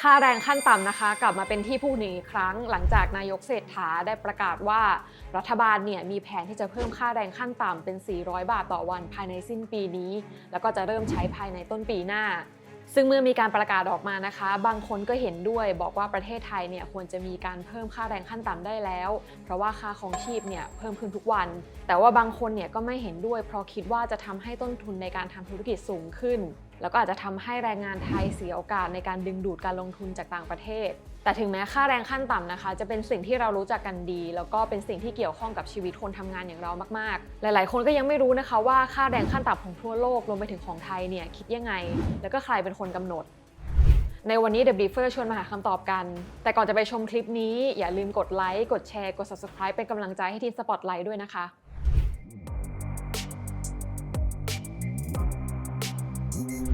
ค่าแรงขั้นต่ำนะคะ กลับมาเป็นที่พูดถึงอีกครั้ง หลังจากนายกเศรษฐาได้ประกาศว่ารัฐบาลเนี่ยมีแผนที่จะเพิ่มค่าแรงขั้นต่ำเป็น 400 บาทต่อวันภายในสิ้นปีนี้ แล้วก็จะเริ่มใช้ภายในต้นปีหน้า ซึ่งเมื่อมีการประกาศออกมานะคะ บางคนก็เห็นด้วยบอกว่าประเทศไทยเนี่ยควรจะมีการเพิ่มค่าแรงขั้นต่ำได้แล้ว เพราะว่าค่าของชีพเนี่ยเพิ่มขึ้นทุกวัน แต่ว่าบางคนเนี่ยก็ไม่เห็นด้วย เพราะคิดว่าจะทำให้ต้นทุนในการทำธุรกิจสูงขึ้น แล้วก็อาจจะทำให้แรงงานไทยเสียโอกาสในการดึงดูดการลงทุนจากต่างประเทศ แต่ถึงแม้ค่าแรงขั้นต่ำนะคะ จะเป็นสิ่งที่เรารู้จักกันดี แล้วก็เป็นสิ่งที่เกี่ยวข้องกับชีวิตคนทำงานอย่างเรามากๆ หลาย ๆ คนก็ยังไม่รู้นะคะว่าค่าแรงขั้นต่ำของทั่วโลกรวมไปถึงของไทยเนี่ยคิดยังไง แล้วก็ใครเป็นคนกำหนด ในวันนี้ The Briefer ชวนมาหาคำตอบกัน แต่ก่อนจะไปชมคลิปนี้ อย่าลืมกดไลค์กดแชร์กด Subscribe เป็นกำลังใจให้ทีม Spotlight ด้วยนะคะ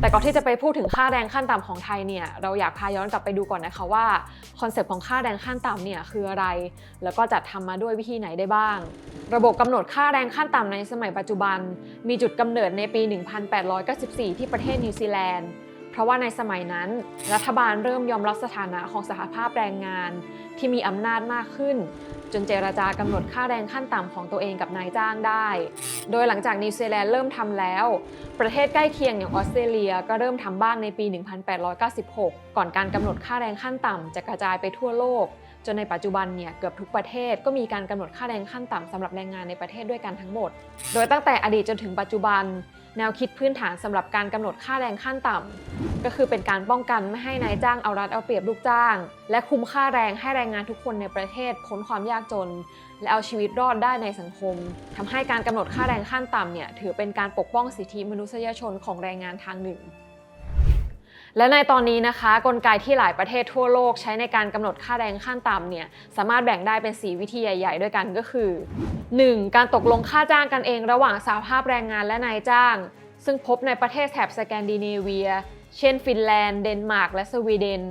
แต่ก่อนที่จะไปพูดถึงค่าแรงขั้นต่ำของไทยเนี่ยเราอยากพาย้อนกลับไปดูก่อนนะคะว่าคอนเซปต์ของค่าแรงขั้นต่ำเนี่ยคืออะไร แล้วก็จัดทำมาด้วยวิธีไหนได้บ้าง ระบบกำหนดค่าแรงขั้นต่ำในสมัยปัจจุบัน มีจุดกำเนิดในปี 1894 ที่ประเทศนิวซีแลนด์ เพราะว่าในสมัยนั้น รัฐบาลเริ่มยอมรับสถานะของสหภาพแรงงาน ที่มีอำนาจมากขึ้น จนเจรจากำหนดค่าแรงขั้นต่ำของตัวเองกับนายจ้างได้ โดยหลังจากนิวซีแลนด์เริ่มทำแล้ว ประเทศใกล้เคียงอย่างออสเตรเลียก็เริ่มทำบ้างในปี 1896 ก่อนการกำหนดค่าแรงขั้นต่ำจะกระจายไปทั่วโลกจนในปัจจุบันเนี่ยเกือบทุกประเทศก็มีการกำหนดค่าแรงขั้นต่ำสำหรับแรงงานในประเทศด้วยกันทั้งหมด โดยตั้งแต่อดีตจนถึงปัจจุบัน แนวคิดพื้นฐานสำหรับการกำหนดค่าแรงขั้นต่ำก็คือเป็นการป้องกันไม่ให้นายจ้างเอารัดเอาเปรียบลูกจ้าง และคุ้มค่าแรงให้แรงงานทุกคนในประเทศพ้นความยากจน และเอาชีวิตรอดได้ในสังคมทำให้การกำหนดค่าแรงขั้นต่ำเนี่ยถือเป็นการปกป้องสิทธิมนุษยชนของแรงงานทางหนึ่ง และในตอนนี้นะคะ กลไกที่หลายประเทศทั่วโลกใช้ในการกำหนดค่าแรงขั้นต่ำเนี่ยสามารถแบ่งได้เป็น 4 วิธีใหญ่ ๆ ด้วยกันก็คือ 1. การตกลงค่าจ้างกันเองระหว่างสหภาพแรงงานและนายจ้าง ซึ่งพบในประเทศแถบสแกนดิเนเวีย เช่น ฟินแลนด์ เดนมาร์กและสวีเดน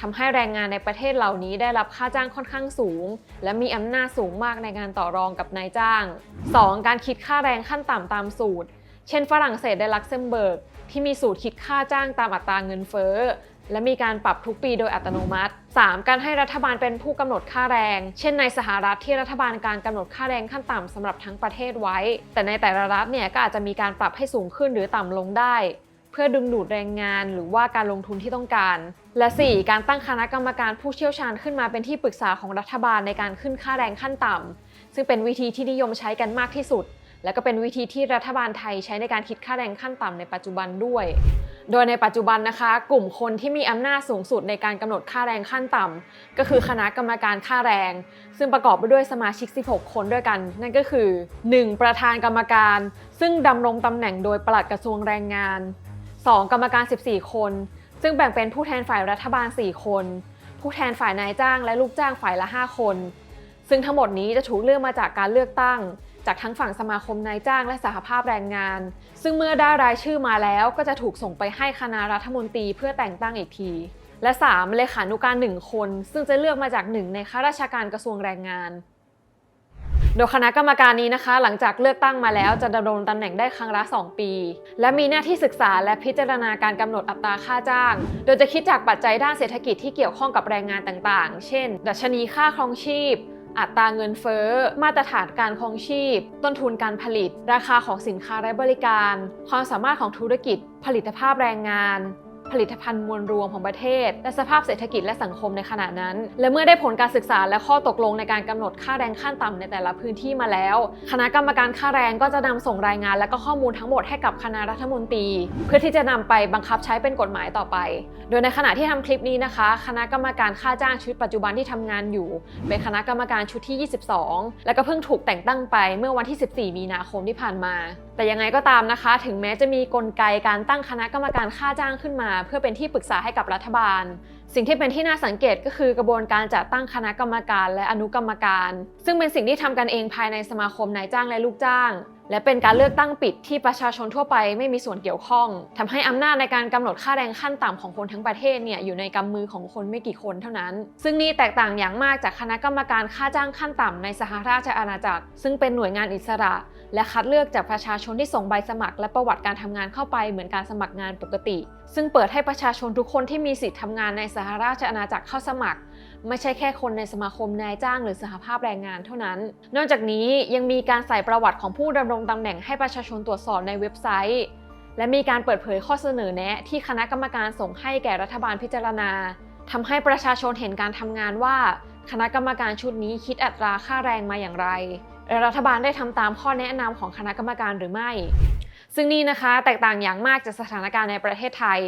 ทำให้แรงงานในประเทศเหล่านี้ได้รับค่าจ้างค่อนข้างสูง และมีอำนาจสูงมากในการต่อรองกับนายจ้าง 2. การคิดค่าแรงขั้นต่ำตามสูตร เช่น ฝรั่งเศสและลักเซมเบิร์ก ที่มีสูตรคิดค่าจ้างตามอัตราเงินเฟ้อและมีการปรับทุกปีโดยอัตโนมัติ 3. การให้รัฐบาลเป็นผู้กำหนดค่าแรง เช่นในสหรัฐที่รัฐบาลการกำหนดค่าแรงขั้นต่ำสำหรับทั้งประเทศไว้ แต่ในแต่ละรัฐเนี่ยก็อาจจะมีการปรับให้สูงขึ้นหรือต่ำลงได้ เพื่อดึงดูดแรงงานหรือว่าการลงทุนที่ต้องการ และ 4. การตั้งคณะกรรมการผู้เชี่ยวชาญขึ้นมาเป็นที่ปรึกษาของรัฐบาลในการขึ้นค่าแรงขั้นต่ำซึ่งเป็นวิธีที่นิยมใช้กันมากที่สุด และก็เป็นวิธีที่รัฐบาลไทยใช้ในการคิดค่าแรงขั้นต่ำในปัจจุบันด้วย โดยในปัจจุบันนะคะ กลุ่มคนที่มีอำนาจสูงสุดในการกำหนดค่าแรงขั้นต่ำก็คือคณะกรรมการค่าแรง ซึ่งประกอบไปด้วยสมาชิก 16 คนด้วยกัน นั่นก็คือ 1. ประธานกรรมการ ซึ่งดำรงตำแหน่งโดยปลัดกระทรวงแรงงาน 2. กรรมการ 14 คน ซึ่งแบ่งเป็นผู้แทนฝ่ายรัฐบาล 4 คน ผู้แทนฝ่ายนายจ้างและลูกจ้างฝ่ายละ 5 คน ซึ่งทั้งหมดนี้จะถูกเลือกมาจากการเลือกตั้ง จากทั้งฝั่งสมาคมนายจ้างและสหภาพแรงงาน ซึ่งเมื่อได้รายชื่อมาแล้วก็จะถูกส่งไปให้คณะรัฐมนตรีเพื่อแต่งตั้งอีกที และ 3. เลขานุการ 1 คน ซึ่งจะเลือกมาจากหนึ่งในข้าราชการกระทรวงแรงงาน โดยคณะกรรมการนี้นะคะ หลังจากเลือกตั้งมาแล้วจะดำรงตำแหน่งได้ครั้งละ 2 ปี และมีหน้าที่ศึกษาและพิจารณาการกำหนดอัตราค่าจ้าง โดยจะคิดจากปัจจัยด้านเศรษฐกิจที่เกี่ยวข้องกับแรงงานต่างๆ เช่น ดัชนีค่าครองชีพ อัตราเงินเฟ้อ มาตรฐานการครองชีพ ต้นทุนการผลิต ราคาของสินค้าและบริการ ความสามารถของธุรกิจ ผลิตภาพแรงงาน ผลิตภัณฑ์มวลรวมของประเทศ และสภาพเศรษฐกิจและสังคมในขณะนั้น และเมื่อได้ผลการศึกษาและข้อตกลงในการกำหนดค่าแรงขั้นต่ำในแต่ละพื้นที่มาแล้ว คณะกรรมการค่าแรงก็จะนำส่งรายงาน และก็ข้อมูลทั้งหมดให้กับคณะรัฐมนตรี เพื่อที่จะนำไปบังคับใช้เป็นกฎหมายต่อไป โดยในขณะที่ทำคลิปนี้นะคะ คณะกรรมการค่าจ้างชุดปัจจุบันที่ทำงานอยู่ เป็นคณะกรรมการชุดที่ 22 และก็เพิ่งถูกแต่งตั้งไปเมื่อวันที่ 14 มีนาคมที่ผ่านมา แต่ยังไงก็ตามนะคะ ถึงแม้จะมีกลไกการตั้งคณะกรรมการค่าจ้างขึ้นมาเพื่อเป็นที่ปรึกษาให้กับรัฐบาล สิ่งที่เป็นที่น่าสังเกตก็คือกระบวนการจัดตั้งคณะกรรมการและอนุกรรมการ ซึ่งเป็นสิ่งที่ทำกันเองภายในสมาคมนายจ้างและลูกจ้าง และเป็นการเลือกตั้งปิดที่ประชาชนทั่วไปไม่มีส่วนเกี่ยวข้องทำให้อำนาจในการกำหนดค่าแรงขั้นต่ำของคนทั้งประเทศเนี่ยอยู่ในกำมือของคนไม่กี่คนเท่านั้น ซึ่งนี่แตกต่างอย่างมากจากคณะกรรมการค่าจ้างขั้นต่ำในสหราชอาณาจักร ซึ่งเป็นหน่วยงานอิสระ และคัดเลือกจากประชาชนที่ส่งใบสมัคร และประวัติการทำงานเข้าไปเหมือนการสมัครงานปกติ ซึ่งเปิดให้ประชาชนทุกคนที่มีสิทธิ์ทำงานในสหราชอาณาจักรเข้าสมัคร ไม่ใช่แค่คนในสมาคมนายจ้างหรือสหภาพแรงงานเท่านั้น นอกจากนี้ยังมีการใส่ประวัติของผู้ดำรงตำแหน่งให้ประชาชนตรวจสอบในเว็บไซต์ และมีการเปิดเผยข้อเสนอแนะที่คณะกรรมการส่งให้แก่รัฐบาลพิจารณาทำให้ประชาชนเห็นการทำงานว่า คณะกรรมการชุดนี้คิดอัตราค่าแรงมาอย่างไร รัฐบาลได้ทำตามข้อแนะนำของคณะกรรมการหรือไม่ ซึ่งนี่นะคะแตกต่างอย่างมากจากสถานการณ์ในประเทศไทย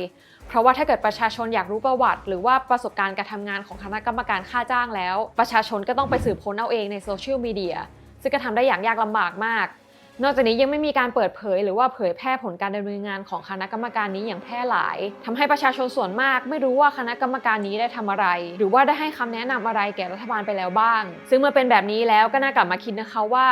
เพราะว่าถ้าเกิดประชาชนอยากรู้ประวัติ หรือว่าประสบการณ์การทำงานของคณะกรรมการค่าจ้างแล้ว ประชาชนก็ต้องไปสืบค้นเอาเองในโซเชียลมีเดียซึ่งก็ทำได้อย่างยากลำบากมาก นอกจากนี้ยังไม่มีการเปิดเผย หรือว่าเผยแพร่ผลการดำเนินงานของคณะกรรมการนี้อย่างแพร่หลายทำให้ประชาชนส่วนมาก ไม่รู้ว่าคณะกรรมการนี้ได้ทำอะไร หรือว่าได้ให้คำแนะนำอะไรแก่รัฐบาลไปแล้วบ้าง ซึ่งเมื่อเป็นแบบนี้แล้วก็น่ากลับมาคิดนะคะว่า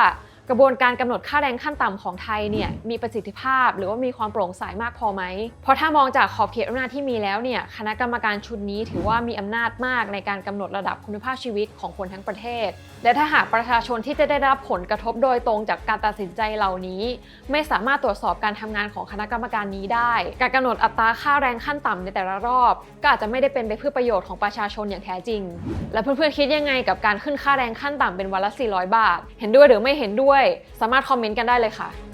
กระบวนการกำหนดค่าแรงขั้นต่ำของไทยเนี่ยมีประสิทธิภาพ หรือว่ามีความโปร่งใสมากพอไหม เพราะถ้ามองจากขอบเขตอำนาจที่มีแล้วเนี่ยคณะกรรมการชุดนี้ถือว่ามีอำนาจมากในการกำหนดระดับคุณภาพชีวิตของคนทั้งประเทศ และถ้าหากประชาชนที่จะได้รับผลกระทบโดยตรงจากการตัดสินใจเหล่านี้ ไม่สามารถตรวจสอบการทำงานของคณะกรรมการนี้ได้ การกำหนดอัตราค่าแรงขั้นต่ำในแต่ละรอบ ก็อาจจะไม่ได้เป็นไปเพื่อประโยชน์ของประชาชนอย่างแท้จริง และเพื่อนๆคิดยังไงกับการขึ้นค่าแรงขั้นต่ำเป็นวันละ400 บาท เห็นด้วยหรือไม่เห็นด้วย สามารถคอมเมนต์กันได้เลยค่ะ